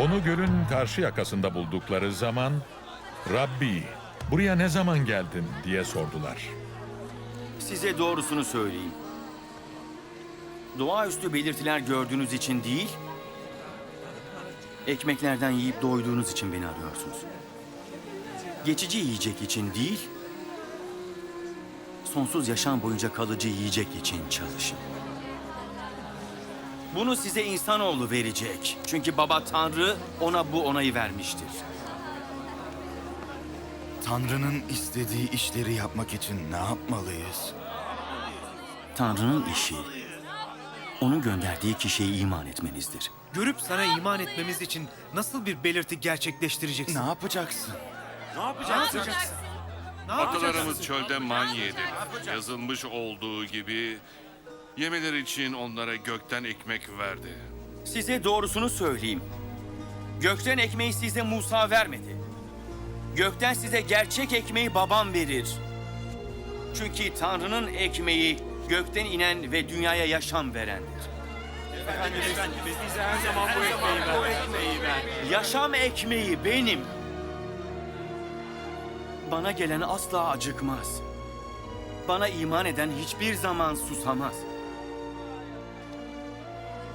Onu gölün karşı yakasında buldukları zaman Rabbi buraya ne zaman geldin diye sordular. Size doğrusunu söyleyeyim. Doğaüstü belirtiler gördüğünüz için değil, ekmeklerden yiyip doyduğunuz için beni arıyorsunuz. Geçici yiyecek için değil, sonsuz yaşam boyunca kalıcı yiyecek için çalışın. Bunu size insanoğlu verecek. Çünkü baba Tanrı ona bu onayı vermiştir. Tanrı'nın istediği işleri yapmak için ne yapmalıyız? Tanrı'nın işi, onun gönderdiği kişiye iman etmenizdir. Görüp sana iman etmemiz için nasıl bir belirti gerçekleştireceksin? Ne yapacaksın? Ne yapacaksın? Ne yapacaksın? Atalarımız çölde man yediler. Yazılmış olduğu gibi yemeleri için onlara gökten ekmek verdi. Size doğrusunu söyleyeyim. Gökten ekmeği size Musa vermedi. Gökten size gerçek ekmeği babam verir. Çünkü Tanrı'nın ekmeği gökten inen ve dünyaya yaşam verendir. Yaşam ekmeği benim. Bana gelen asla acıkmaz. Bana iman eden hiçbir zaman susamaz.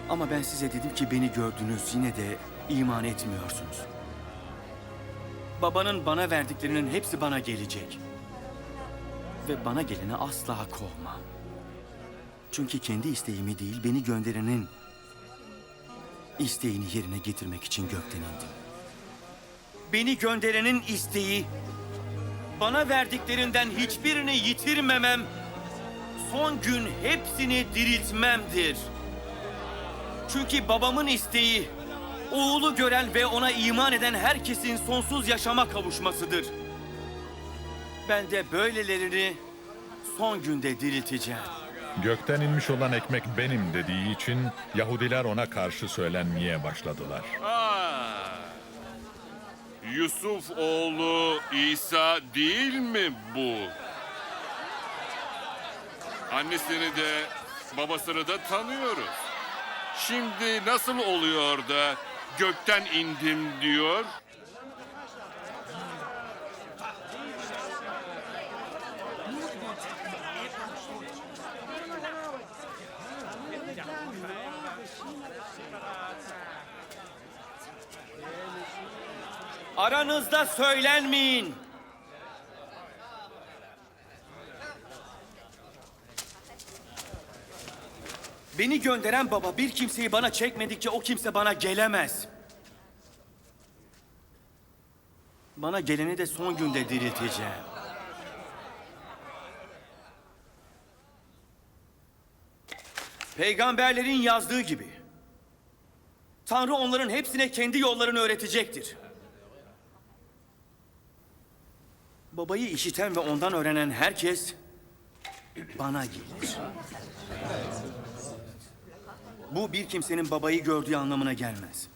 Ama ben size dedim ki beni gördünüz yine de iman etmiyorsunuz. Babanın bana verdiklerinin hepsi bana gelecek. Ve bana geleni asla kovma. Çünkü kendi isteğimi değil beni gönderenin isteğini yerine getirmek için gökten indim. Beni gönderenin isteği bana verdiklerinden hiçbirini yitirmemem, son gün hepsini diriltmemdir. Çünkü babamın isteği oğlu gören ve ona iman eden herkesin sonsuz yaşama kavuşmasıdır. Ben de böylelerini son günde dirilteceğim. Gökten inmiş olan ekmek benim dediği için Yahudiler ona karşı söylenmeye başladılar. Aa, Yusuf oğlu İsa değil mi bu? Annesini de babasını da tanıyoruz. Şimdi nasıl oluyor da gökten indim diyor? Aranızda söylenmeyin. Beni gönderen baba bir kimseyi bana çekmedikçe o kimse bana gelemez. Bana geleni de son günde dirilteceğim. Peygamberlerin yazdığı gibi. Tanrı onların hepsine kendi yollarını öğretecektir. Babayı işiten ve ondan öğrenen herkes bana gelir. Bu bir kimsenin babayı gördüğü anlamına gelmez.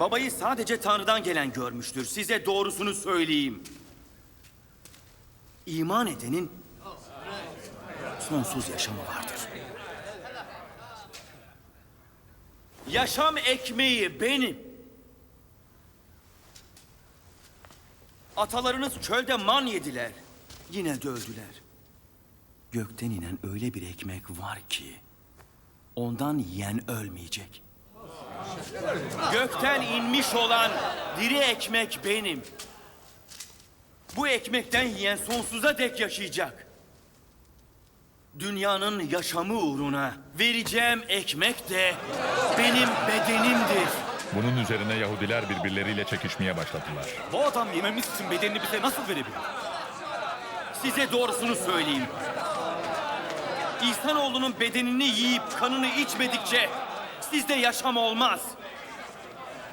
Babayı sadece Tanrı'dan gelen görmüştür. Size doğrusunu söyleyeyim. İman edenin sonsuz yaşamı vardır. Yaşam ekmeği benim. Atalarınız çölde man yediler. Yine de öldüler. Gökten inen öyle bir ekmek var ki ondan yiyen ölmeyecek. Gökten inmiş olan diri ekmek benim. Bu ekmekten yiyen sonsuza dek yaşayacak. Dünyanın yaşamı uğruna vereceğim ekmek de benim bedenimdir. Bunun üzerine Yahudiler birbirleriyle çekişmeye başladılar. Bu adam yememiz için bedenini bize nasıl verebilir? Size doğrusunu söyleyeyim. İnsanoğlunun bedenini yiyip kanını içmedikçe sizde yaşam olmaz.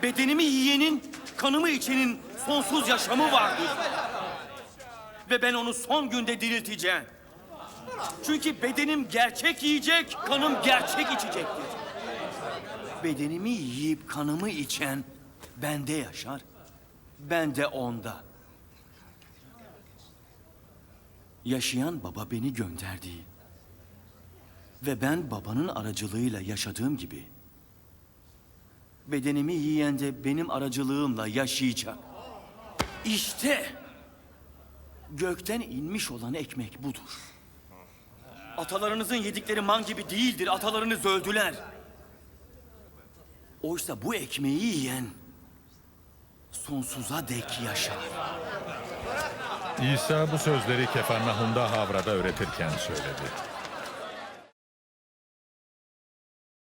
Bedenimi yiyenin, kanımı içenin sonsuz yaşamı vardır. Ve ben onu son günde dirilteceğim. Çünkü bedenim gerçek yiyecek, kanım gerçek içecektir. Bedenimi yiyip kanımı içen bende yaşar, ben de onda. Yaşayan baba beni gönderdiği ve ben babanın aracılığıyla yaşadığım gibi Bedenimi yiyen de benim aracılığımla yaşayacak. İşte gökten inmiş olan ekmek budur. Atalarınızın yedikleri man gibi değildir. Atalarınız öldüler. Oysa bu ekmeği yiyen sonsuza dek yaşar. İsa bu sözleri Kefarnahum'da Havra'da öğretirken söyledi.